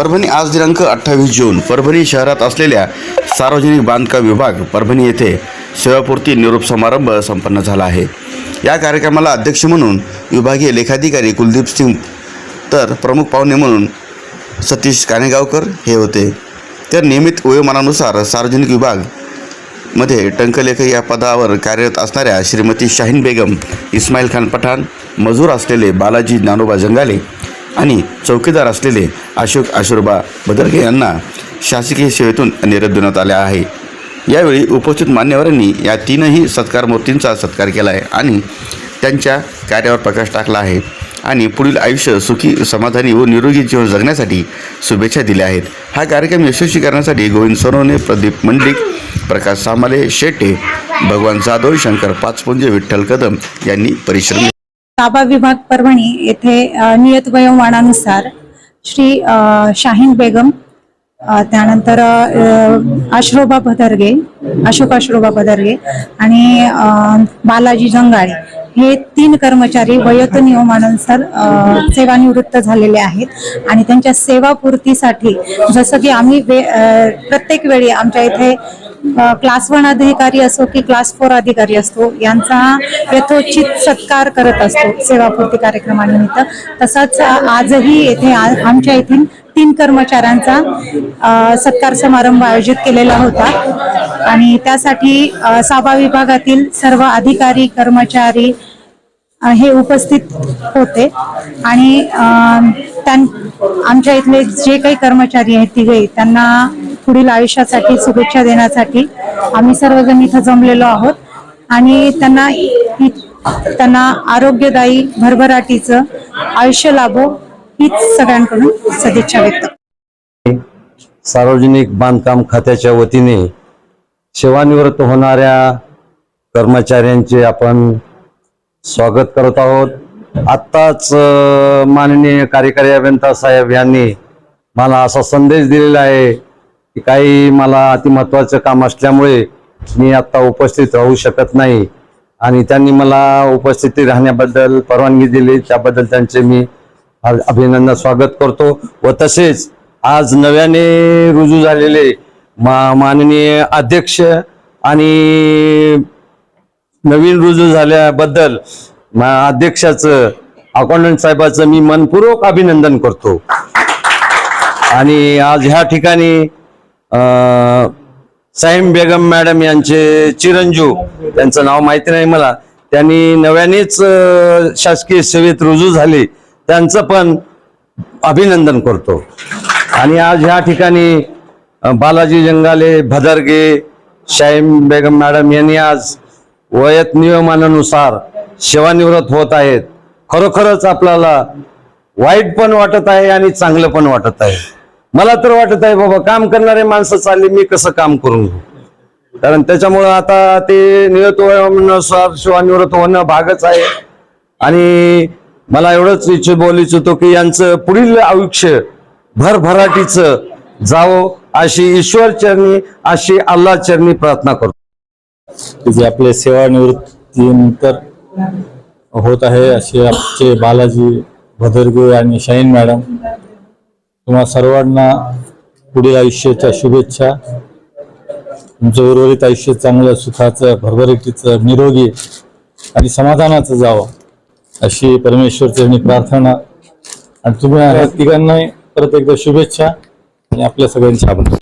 परभणी आज दिनांक अठ्ठावीस जून परभणी शहरात असलेल्या सार्वजनिक बांधकाम विभाग परभणी येथे सेवापूर्ती निरोप समारंभ संपन्न झाला आहे. या कार्यक्रमाला अध्यक्ष म्हणून विभागीय लेखाधिकारी कुलदीप सिंग तर प्रमुख पाहुणे म्हणून सतीश कानेगावकर हे होते. तर नियमित वयोमानानुसार सार्वजनिक विभागमध्ये टंकलेख या पदावर कार्यरत असणाऱ्या श्रीमती शाहीन बेगम इस्माईल खान पठाण मजूर असलेले बालाजी ज्ञानोबा जंगाले आणि चौकीदार असलेले अशोक आशुर्बा बदरगे यांना शासकीय सेवेतून निरोप देण्यात आला आहे. यावेळी उपस्थित मान्यवरांनी या तीनही सत्कार मूर्तींचा सत्कार केला आहे आणि त्यांच्या कार्यावर प्रकाश टाकला आहे आणि पुढील आयुष्य सुखी समाधानी व निरोगी जीवन जगण्यासाठी शुभेच्छा दिल्या आहेत. हा कार्यक्रम यशस्वी करण्यासाठी गोविंद सोनवणे प्रदीप मंडलिक प्रकाश सामाले शेटे भगवान जाधव शंकर पाचपुंजे विठ्ठल कदम यांनी परिश्रम ताबा विभाग परभणी येथे नियत वयोमानानुसार श्री शाहीन बेगम त्यानंतर अश्रोबा आश्रोबा भदरगे अशोक आश्रोबा भदरगे आणि बालाजी जंगाळे हे तीन कर्मचारी वयोत नियमानुसार सेवानिवृत्त झालेले आहेत आणि त्यांच्या सेवापूर्तीसाठी जसं की आम्ही वे- प्रत्येक वेळी आमच्या इथे क्लास वन अधिकारी असो की क्लास फोर अधिकारी असतो यांचा यथोचित सत्कार करत असतो सेवापूर्ती कार्यक्रमानिमित्त. तसाच आजही येथे आ- आमच्या येथील तीन कर्मचाऱ्यांचा सत्कार समारंभ आयोजित केलेला होता. आणि त्यासाठी साबा विभागातील सर्व अधिकारी कर्मचारी हे उपस्थित होते. आणि त्यां आमच्या इथले जे काही कर्मचारी आहेत तिघे त्यांना पुढील आयुष्यासाठी शुभेच्छा देण्यासाठी आम्ही सर्वजण इथं जमलेलो आहोत. आणि त्यांना इ- त्यांना आरोग्यदायी भरभराटीचं आयुष्य लाभो हीच सगळ्यांकडून सदिच्छा व्यक्त सार्वजनिक बांधकाम खात्याच्या वतीने सेवानिवृत्त होणाऱ्या कर्मचाऱ्यांचे आपण स्वागत करत आहोत. आत्ताच माननीय कार्यकारी अभियंता साहेब यांनी मला असा संदेश दिलेला आहे की काही मला अतिमहत्वाचं काम असल्यामुळे मी आत्ता उपस्थित राहू शकत नाही. आणि त्यांनी मला उपस्थिती राहण्याबद्दल परवानगी दिली. त्याबद्दल त्यांचे मी अभिनंदन स्वागत करतो. व तसेच आज नव्याने रुजू झालेले मा माननीय अध्यक्ष आणि नवीन रुजू झाल्याबद्दल अध्यक्षाचं अकाउंटंट साहेबाचं मी मनपूर्वक अभिनंदन करतो. आणि आज ह्या ठिकाणी साईम बेगम मॅडम यांचे चिरंजीव त्यांचं नाव माहिती नाही मला. त्यांनी नव्यानेच शासकीय सेवेत रुजू झाले. त्यांचं पण अभिनंदन करतो. आणि आज ह्या ठिकाणी बालाजी जंगाले भदरगे शाईम बेगम मॅडम यांनी आज वयत नियमानुसार सेवानिवृत्त होत आहेत. खरोखरच आपल्याला वाईट पण वाटत आहे आणि चांगलं पण वाटत आहे. मला तर वाटत आहे बाबा काम करणारे माणसं चालली मी कसं काम करून घेऊ? कारण त्याच्यामुळं आता ते नियत वयानुसार सेवानिवृत्त होणं भागच आहे. आणि मला एवढंच इच्छित बोलू इच्छितो की यांचं पुढील आयुष्य भरभराटीचं जावं अशी ईश्वर चरणी अशी अल्ला चरणी प्रार्थना करतो. जे आपले सेवानिवृत्तीनंतर होत आहे असे आमचे बालाजी भदरगे आणि शाहीन मॅडम तुम्हा सर्वांना पुढील आयुष्याच्या शुभेच्छा. तुमचं उर्वरित आयुष्य चांगलं सुखाचं भरभरटीचं निरोगी आणि समाधानाचं जावं अशी परमेश्वर प्रार्थना. आणि तुम्ही ह्या तिघांनाही परत एकदा शुभेच्छा आणि आपल्या सगळ्यांचे आभार